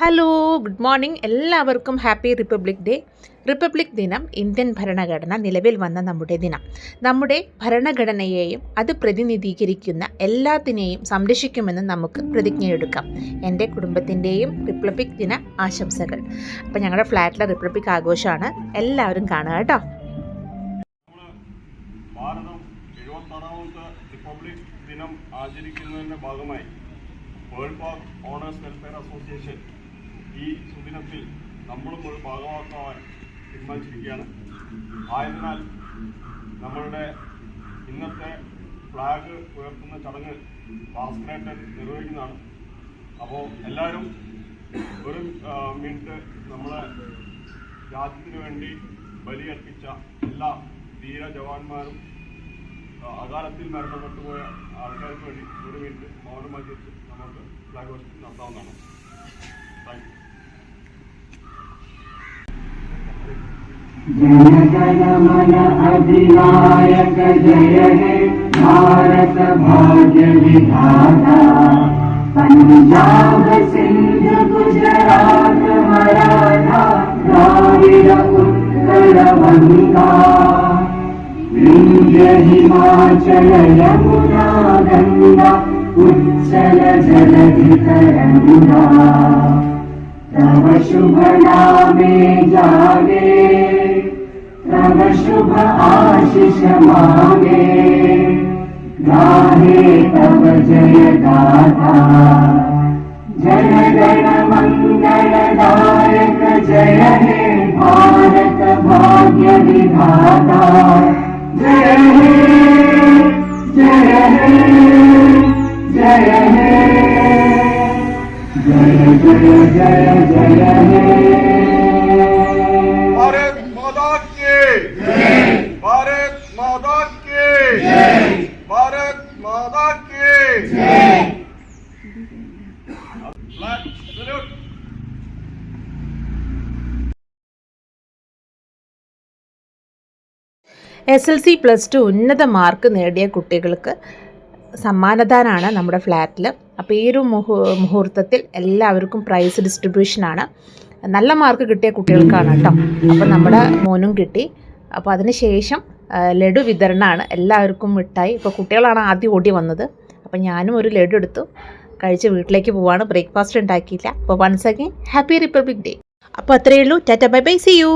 Hello good morning എല്ലാവർക്കും happy republic day republic ദിനം Indian ഭരണഘടന നിലവിൽ വന്ന നമ്മുടെ ദിനം. നമ്മുടെ ഭരണഘടനയെയും അത് പ്രതിനിധീകരിക്കുന്ന എല്ലാത്തിനെയും സംരക്ഷിക്കുമെന്ന് നമുക്ക് പ്രതിജ്ഞയെടുക്കാം. എന്റെ കുടുംബത്തിന്റെയും റിപ്പബ്ലിക് ദിന ആശംസകൾ. അപ്പോൾ ഞങ്ങളുടെ ഫ്ലാറ്റിലെ റിപ്പബ്ലിക് ആഘോഷമാണ്. എല്ലാവരും കാണുക കേട്ടോ. റിപ്പബ്ലിക് ദിനം ആചരിക്കുന്നതിന്റെ ഭാഗമായി world back owners welfare association ഈ സുദിനത്തിൽ നമ്മളും ഒരു ഭാഗമാക്കാൻ തീരുമാനിച്ചിരിക്കുകയാണ്. ആയതിനാൽ നമ്മളുടെ ഇന്നത്തെ ഫ്ലാഗ് ഉയർത്തുന്ന ചടങ്ങ് ഭാസ്കരേട്ടൻ നിർവഹിക്കുന്നതാണ്. അപ്പോൾ എല്ലാവരും ഒരു മിനിറ്റ് നമ്മളെ രാജ്യത്തിന് വേണ്ടി ബലിയർപ്പിച്ച എല്ലാ ധീര ജവാന്മാരും അകാലത്തിൽ മരണപ്പെട്ടു പോയ ആൾക്കാർക്ക് വേണ്ടി ഒരു മിനിറ്റ് മൗനം ആചരിച്ച് നമുക്ക് ഫ്ലാഗ് ഹോസ്റ്റിംഗ് നടത്താവുന്നതാണ്. जनक नमन अधिनायक जय हे भारत भाग्य विधाता पंजाब सिंध गुजरात मराठा उत्तर बंगा विंध्य हिमाचल यमुना गंगा उच्चल जलधि तरंगा शुभ नामे जागे। तव शुभ आशिष मागे गाहे तव जय गाथा जन गण मंगलदायक जय हे भारत भाग्य विधाता भारत माता की भारत माता की भारत माता की flag salute S L C plus two ഉന്നത മാർക്ക് നേടിയ കുട്ടികൾക്ക് സമ്മാനദാനമാണ് നമ്മുടെ ഫ്ലാറ്റിൽ അപ്പോൾ ഈ ഒരു മുഹൂ മുഹൂർത്തത്തിൽ എല്ലാവർക്കും പ്രൈസ് ഡിസ്ട്രിബ്യൂഷനാണ് നല്ല മാർക്ക് കിട്ടിയ കുട്ടികൾക്കാണ് കേട്ടോ. അപ്പോൾ നമ്മുടെ മോനും കിട്ടി. അപ്പോൾ അതിന് ശേഷം ആ, ലഡു വിതരണമാണ് എല്ലാവർക്കും മിഠായി. ഇപ്പോൾ കുട്ടികളാണ് ആദ്യം ഓടി വന്നത്. അപ്പോൾ ഞാനും ഒരു ലഡു എടുത്തു. കഴിച്ച് വീട്ടിലേക്ക് പോവാണ്. ബ്രേക്ക്ഫാസ്റ്റ് ഉണ്ടാക്കിയില്ല. അപ്പോൾ once again happy republic day അപ്പോൾ അത്രയേ ഉള്ളൂ. Tata bye bye see you